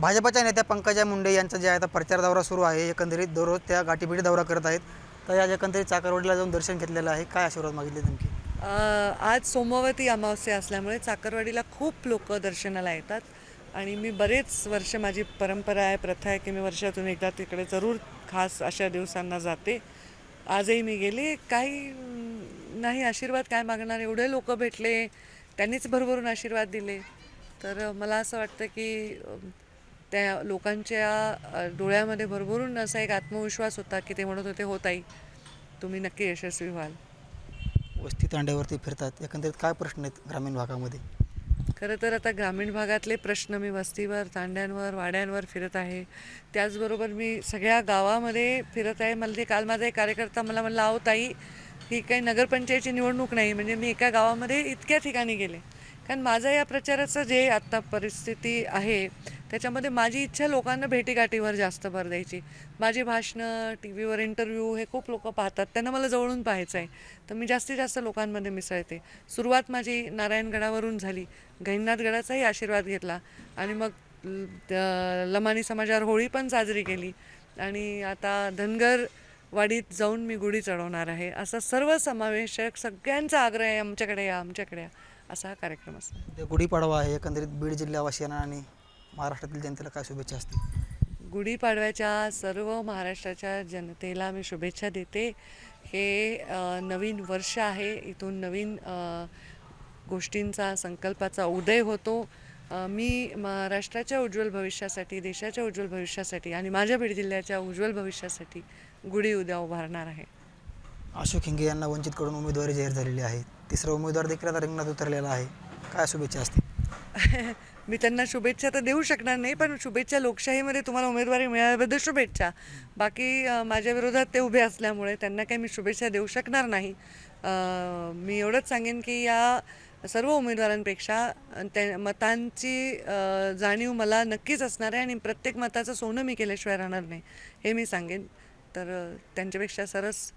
भाजपाच्या नेत्या पंकजा मुंडे यांचा जे आहे आता प्रचार दौरा सुरू आहे. एकंदरीत दररोज त्या गाठीभेटी दौरा करत आहेत. तर या एकंदरीत चाकरवाडीला जाऊन दर्शन घेतलेलं आहे. काय आशीर्वाद मागितले नेमकी? आज सोमवती अमावस्या असल्यामुळे चाकरवाडीला खूप लोक दर्शनाला येतात. आणि मी बरेच वर्ष माझी परंपरा आहे प्रथा आहे की मी वर्षातून एकदा तिकडे जरूर खास अशा दिवसांना जाते. आजही मी गेले. काही नाही आशीर्वाद काय मागणार? एवढे लोक भेटले. त्यांनीच भरभरून आशीर्वाद दिले. तर मला असं वाटतं की त्या लोकांच्या डोळ्यामध्ये भरभरून असा एक आत्मविश्वास होता की ते म्हणत होते होताई तुम्ही नक्की यशस्वी व्हाल. वस्ती तांड्यावरती फिरतात. एकंदरीत काय प्रश्न आहेत ग्रामीण भागामध्ये? खरं तर आता ग्रामीण भागातले प्रश्न मी वस्तीवर तांड्यांवर वाड्यांवर फिरत आहे. त्याचबरोबर मी सगळ्या गावामध्ये फिरत आहे. मला ते काल माझा एक कार्यकर्ता मला म्हणला अहो ताई ही काही नगरपंचायतची निवडणूक नाही. म्हणजे मी एका गावामध्ये इतक्या ठिकाणी गेले. कारण माझा या प्रचाराचं जे आत्ता परिस्थिती आहे त्याच्यामध्ये माझी इच्छा लोकांना भेटीगाठीवर जास्त भर द्यायची. माझी भाषणं टी व्हीवर इंटरव्ह्यू हे खूप लोक पाहतात. त्यांना मला जवळून पाहायचं आहे. तर मी जास्तीत जास्त लोकांमध्ये मिसळते. सुरुवात माझी नारायणगडावरून झाली. गहिनाथगडाचाही आशीर्वाद घेतला. आणि मग लमानी समाजावर होळी पण साजरी केली. आणि आता धनगर वाडीत जाऊन मी गुढी चढवणार आहे. असा सर्व समावेशक सगळ्यांचा आग्रह आहे आमच्याकडे या आमच्याकडे या. असा हा कार्यक्रम उद्या गुढीपाडवा आहे एकंदरीत बीड जिल्ह्यावासियांना आणि महाराष्ट्रातील जनतेला काय शुभेच्छा असतील? गुढीपाडव्याच्या सर्व महाराष्ट्राच्या जनतेला मी शुभेच्छा देते. हे अ, नवीन वर्ष आहे. इथून नवीन अ, गोष्टींचा संकल्पाचा उदय होतो. अ, मी महाराष्ट्राच्या उज्ज्वल भविष्यासाठी देशाच्या उज्ज्वल भविष्यासाठी आणि माझ्या बीड जिल्ह्याच्या उज्ज्वल भविष्यासाठी गुढी उद्या उभारणार आहे. अशोक हिंगे यांना वंचितकडून उमेदवारी जाहीर झालेली आहे. तिसरा उमेदवार देखील आता रिंगणात उतरलेला आहे. काय शुभेच्छा असतील? मी त्यांना शुभेच्छा तर देऊ शकणार नाही पण शुभेच्छा लोकशाहीमध्ये तुम्हाला उमेदवारी मिळाल्याबद्दल शुभेच्छा. बाकी माझ्याविरोधात माझ्या विरोधात ते उभे असल्यामुळे त्यांना काही मी शुभेच्छा देऊ शकणार नाही. मी एवढंच सांगेन की या सर्व उमेदवारांपेक्षा त्या मतांची जाणीव मला नक्कीच असणार आहे आणि प्रत्येक मताचं सोनं मी केल्याशिवाय राहणार नाही हे मी सांगेन. तर त्यांच्यापेक्षा सरस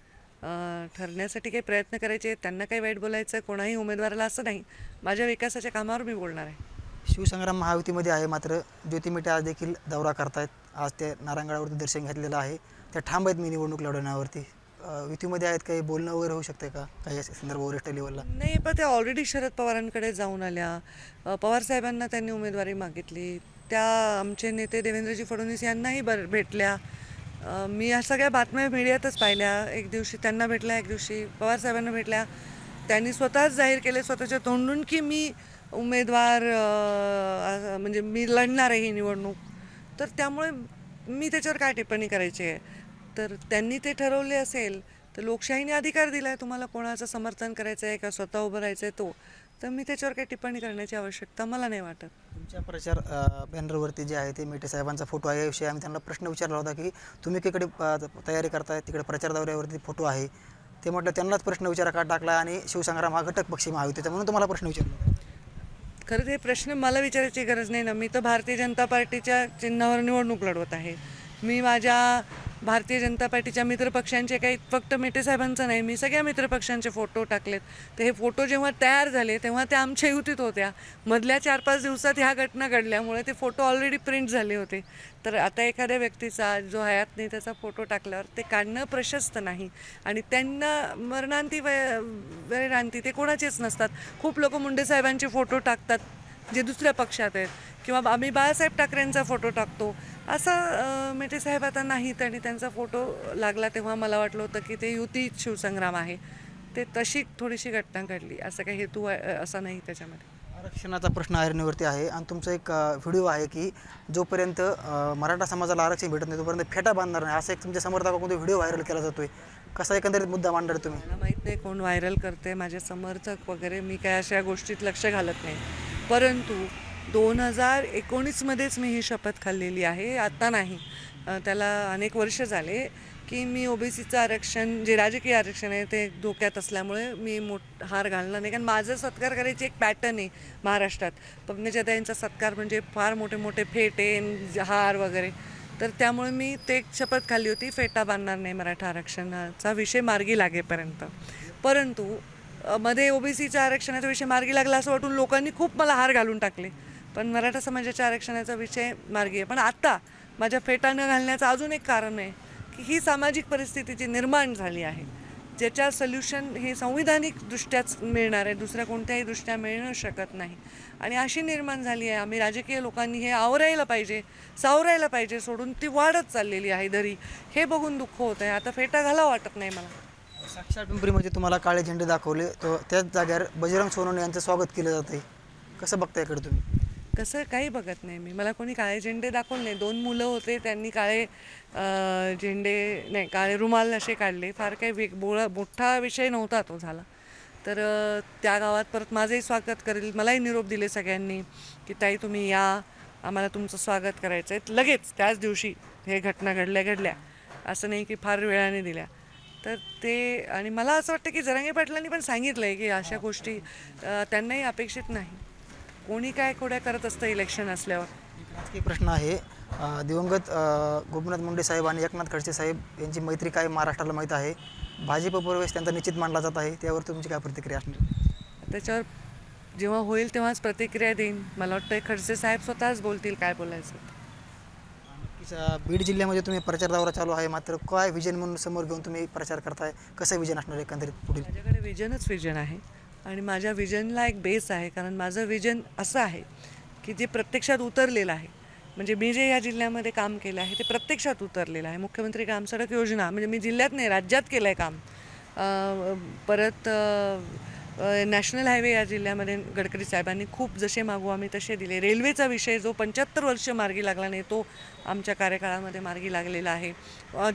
ठरण्यासाठी काही प्रयत्न करायचे त्यांना काही वाईट बोलायचं कोणाही उमेदवाराला असं नाही. माझ्या विकासाच्या कामावर मी बोलणार आहे. शिवसंग्राम महायुतीमध्ये आहे मात्र ज्योती मेटे आज देखील दौरा करतायत. आज ते नारायणगडावरती दर्शन घेतलेलं आहे. त्या ठांब आहेत मी निवडणूक लढवण्यावरती. युतीमध्ये आहेत काही बोलणं वगैरे होऊ शकते का? काही असे संदर्भ वरिष्ठ लेवलला. नाही पण त्या ऑलरेडी शरद पवारांकडे जाऊन आल्या. अ, पवार साहेबांना त्यांनी उमेदवारी मागितली. त्या आमचे नेते देवेंद्रजी फडणवीस यांनाही बर भेटल्या. मी ह्या सगळ्या बातम्या मीडियातच पाहिल्या. एक दिवशी त्यांना भेटल्या एक दिवशी पवार साहेबांना भेटल्या. त्यांनी स्वतःच जाहीर केले स्वतःच्या तोंडून की मी उमेदवार म्हणजे मी लढणार आहे ही निवडणूक. तर त्यामुळे मी त्याच्यावर काय टिप्पणी करायची आहे? तर त्यांनी ते ठरवले असेल तर लोकशाहीने अधिकार दिला आहे तुम्हाला कोणाचं समर्थन करायचं आहे का? स्वतः उभं राहायचं आहे तो. तर मी त्याच्यावर काही टिप्पणी करण्याची आवश्यकता मला नाही वाटत. तुमच्या प्रचार बॅनरवरती जे आहे ते मेटे साहेबांचा फोटो आहे. याविषयी आम्ही त्यांना प्रश्न विचारला होता की तुम्ही एकीकडे अं, तयारी करताय तिकडे प्रचार दौऱ्यावरती फोटो आहे. ते म्हटलं त्यांनाच प्रश्न विचारा का टाकला आणि शिवसंग्राम हा घटक पक्षी महायुतीचा म्हणून तुम्हाला प्रश्न विचारला खरं ते प्रश्न मला विचारायची गरज नाही ना. मी तर भारतीय जनता पार्टीच्या चिन्हावर निवडणूक लढवत आहे. मी माझ्या भारतीय जनता पार्टीच्या मित्रपक्षांचे काही फक्त मेटे साहेबांचं नाही मी सगळ्या मित्रपक्षांचे फोटो टाकलेत. तर हे फोटो जेव्हा तयार झाले तेव्हा त्या आमच्या युतीत होत्या. मधल्या चार पाच दिवसात ह्या घटना घडल्यामुळे ते फोटो ऑलरेडी प्रिंट झाले होते. तर आता एखाद्या व्यक्तीचा जो हयात नाही त्याचा फोटो टाकल्यावर ते काढणं प्रशस्त नाही. आणि त्यांना मरणांती वय ते कोणाचेच नसतात. खूप लोक मुंडे साहेबांचे फोटो टाकतात जे दुसऱ्या पक्षात आहेत. किंवा आम्ही बाळासाहेब ठाकरेंचा फोटो टाकतो. असं मेटे साहेब आता नाहीत आणि त्यांचा फोटो लागला तेव्हा मला वाटलं होतं की ते युती शिवसंग्राम आहे. ते तशी थोडीशी घटना घडली. असं काही हेतू आहे- असा नाही त्याच्यामध्ये. आरक्षणाचा प्रश्न ऐरणीवरती आहे आणि तुमचा एक व्हिडिओ आहे की जोपर्यंत मराठा समाजाला आरक्षण भेटत नाही तोपर्यंत फेटा बांधणार नाही. असं एक तुमच्या समर्थकाकडून व्हिडिओ व्हायरल केला जातोय. कसा एकंदरीत मुद्दा मांडणार तुम्ही? मला माहीत नाही कोण व्हायरल करते माझे समर्थक वगैरे मी काय अशा गोष्टीत लक्ष घालत नाही. परंतु दोन हजार एकोणीसमध्येच मी ही शपथ खाल्लेली आहे. आत्ता नाही. त्याला अनेक वर्ष झाले की मी ओबीसीचं आरक्षण जे राजकीय आरक्षण आहे ते धोक्यात असल्यामुळे मी मोठ हार घालणार नाही. कारण माझं सत्कार करायची एक पॅटर्न आहे महाराष्ट्रात. पद्मजाताईंचा सत्कार म्हणजे फार मोठे मोठे फेटे हार वगैरे. तर त्यामुळे मी ते एक शपथ खाल्ली होती फेटा बांधणार नाही मराठा आरक्षणाचा विषय मार्गी लागेपर्यंत. परंतु मध्ये ओबीसीच्या आरक्षणाचा विषय मार्गी लागला असं वाटून लोकांनी खूप मला हार घालून टाकले. पण मराठा समाजाच्या आरक्षणाचा विषय मार्गी आहे. पण आता माझ्या फेटा न घालण्याचं अजून एक कारण आहे की ही सामाजिक परिस्थिती जी निर्माण झाली आहे. ज्याच्या सोल्युशन हे संविधानिक दृष्ट्याच मिळणार आहे दुसऱ्या कोणत्याही दृष्ट्या मिळणं शकत नाही. आणि अशी निर्माण झाली आहे. आम्ही राजकीय लोकांनी हे आवरायला पाहिजे सावरायला पाहिजे सोडून ती वाढत चाललेली आहे दरी. हे बघून दुःख होत आहे. आता फेटा घाला वाटत नाही मला. साक्षात पिंपरीमध्ये तुम्हाला काळे झेंडे दाखवले. तर त्याच जाग्यावर बजरंग सोनवणे यांचं स्वागत केलं जातं कसं बघताय इकडे तुम्ही? कसं काही बघत नाही मी. मला कोणी काळे झेंडे दाखवले नाही. दोन मुलं होते त्यांनी काळे झेंडे नाही काळे रुमाल असे काढले. फार काही वेग बोळा मोठा विषय नव्हता तो झाला. तर त्या गावात परत माझंही स्वागत करेल. मलाही निरोप दिले सगळ्यांनी की ताई तुम्ही या. आम्हाला तुमचं स्वागत करायचं आहे लगेच त्याच दिवशी हे घटना घडल्या घडल्या. असं नाही की फार वेळाने दिल्या. तर ते आणि मला असं वाटतं की जरांगे पाटलांनी पण सांगितलं आहे की अशा गोष्टी त्यांनाही अपेक्षित नाही. कोणी काय खोड्या करत असतं इलेक्शन असल्यावर? राजकीय प्रश्न आहे. अं, दिवंगत अं, गोपीनाथ मुंडे साहेब आणि एकनाथ खडसे साहेब यांची मैत्री काय महाराष्ट्राला माहीत आहे? भाजप प्रवेश त्यांचा निश्चित मानला जात आहे. त्यावर तुमची काय प्रतिक्रिया असणार? त्याच्यावर जेव्हा होईल तेव्हाच प्रतिक्रिया देईन. मला वाटतं खडसे साहेब स्वतःच बोलतील काय बोलायचं. ते. नक्कीच, अं, बीड जिल्ह्यामध्ये तुम्ही प्रचार दौरा चालू आहे. मात्र काय विजन म्हणून समोर घेऊन तुम्ही प्रचार करताय? कसं विजन असणार आहे एकंदरीत पुढील? माझ्याकडे विजनच विजन आहे. आणि माझ्या विजनला एक बेस आहे. कारण माझं विजन असं आहे की जे प्रत्यक्षात उतरलेलं आहे. म्हणजे मी जे या जिल्ह्यामध्ये काम केलं आहे ते प्रत्यक्षात उतरलेलं आहे. मुख्यमंत्री ग्राम सडक योजना म्हणजे मी जिल्ह्यात नाही राज्यात केलं आहे काम परत नॅशनल हायवे या जिल्ह्यामध्ये गडकरी साहेबांनी खूप जसे मागू आम्ही तसे दिले. रेल्वेचा विषय जो पंच्याहत्तर वर्ष मार्गी लागला नाही तो आमच्या कार्यकाळामध्ये मार्गी लागलेला आहे.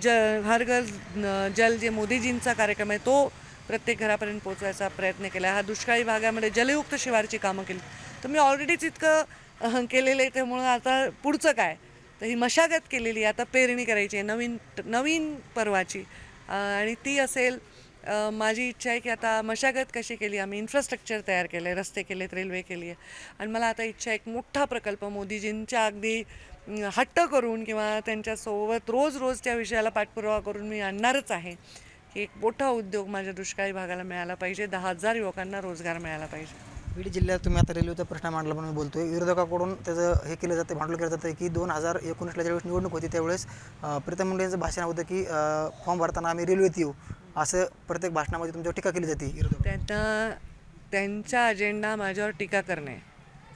ज हर घर जल जे मोदीजींचा कार्यक्रम आहे तो प्रत्येक घरापर्यंत पोहोचायचा प्रयत्न केला. हा दुष्काळी भागामध्ये जलयुक्त शिवारची कामं केली. तर मी ऑलरेडीच इतकं केलेलं आहे त्यामुळं आता पुढचं काय? तर ही मशागत केलेली आहे. आता पेरणी करायची आहे. नवीन नवीन पर्वाची. आणि ती असेल माझी इच्छा आहे की आता मशागत कशी केली आम्ही इन्फ्रास्ट्रक्चर तयार केलं आहे रस्ते केलेत रेल्वे केली आहे. आणि मला आता इच्छा आहे एक मोठा प्रकल्प मोदीजींच्या अगदी हट्ट करून किंवा त्यांच्यासोबत रोज रोज त्या विषयाला पाठपुरावा करून मी आणणारच आहे. की एक मोठा उद्योग माझ्या दुष्काळी भागाला मिळाला पाहिजे. दहा हजार युवकांना रोजगार मिळाला पाहिजे. बीड जिल्ह्यात तुम्ही आता रेल्वेचा प्रश्न मांडला म्हणून बोलतोय. विरोधकाकडून त्याचं हे केलं जातं भांडवल केलं जातं की दोन हजार एकोणीसला ज्यावेळेस निवडणूक होती त्यावेळेस प्रीतम मुंडे यांचं भाषण होतं की फॉर्म भरताना आम्ही रेल्वेत येऊ असं प्रत्येक भाषणामध्ये तुमच्यावर टीका केली जाते त्यांना त्यांचा अजेंडा माझ्यावर टीका करणे.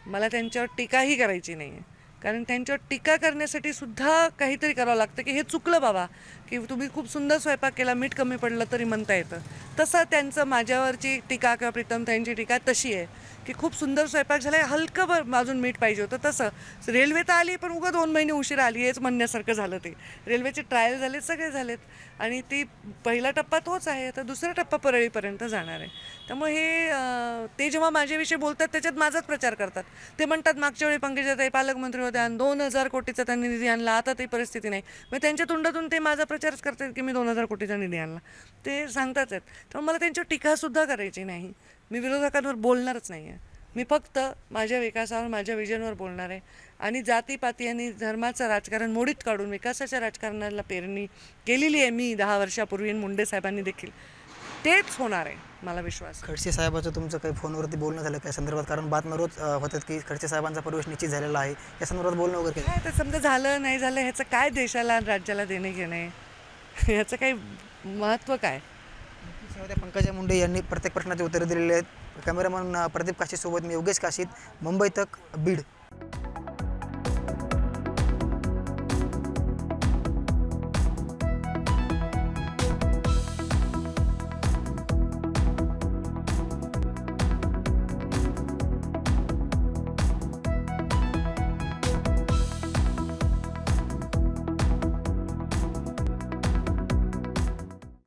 मला त्यांच्यावर टीकाही करायची नाही आहे कारण त्यांच्यावर टीका करण्यासाठी सुद्धा काहीतरी करावं लागतं की हे चुकलं बाबा की तुम्ही खूप सुंदर स्वयंपाक केला मीठ कमी पडलं तरी म्हणता येतं. तसं त्यांचं माझ्यावरची टीका किंवा प्रीतम त्यांची टीका तशी आहे की खूप सुंदर स्वयंपाक झाला आहे हलकं भर अजून मीठ पाहिजे होतं. तसं रेल्वे तर आली पण उगा दोन महिने उशीर आली हेच म्हणण्यासारखं झालं ते. रेल्वेचे ट्रायल झालेत सगळे झालेत. आणि ती पहिला टप्पा तोच आहे आता दुसरा टप्पा परळीपर्यंत जाणार आहे. त्यामुळे हे ते जेव्हा माझ्याविषयी बोलतात त्याच्यात माझाच प्रचार करतात. ते म्हणतात मागच्या वेळी पंकजाताई पालकमंत्री होत्या आणि दोन हजार कोटीचा त्यांनी निधी आणला आता ती परिस्थिती नाही. मग त्यांच्या तोंडातून ते माझा प्रचारच करतात की मी दोन हजार कोटीचा निधी आणला. ते सांगताच आहेत. त्यामुळे मला त्यांच्यावर टीकासुद्धा करायची नाही. मी विरोधकांवर बोलणारच नाही आहे मी फक्त माझ्या विकासावर माझ्या विजनवर बोलणार आहे. आणि जातीपाती आणि धर्माचं राजकारण मोडीत काढून विकासाच्या राजकारणाला पेरणी केलेली आहे मी दहा वर्षापूर्वी मुंडे साहेबांनी देखील. तेच होणार आहे मला विश्वास. खडसे साहेबाचं तुमचं काही फोनवरती बोलणं झालं काय संदर्भात कारण बातम्या रोज होतात की खडसे साहेबांचा प्रवेश निश्चित झालेला आहे. या संदर्भात बोलणं वगैरे काय तर समजा झालं नाही झालं ह्याचं काय देशाला आणि राज्याला देणे घेणे याचं काही महत्त्व काय? पंकजा मुंडे यांनी प्रत्येक प्रश्नाचे उत्तरे दिलेली आहेत. कॅमेरामन प्रदीप काशीसोबत मी योगेश काशीत मुंबई तक बीड.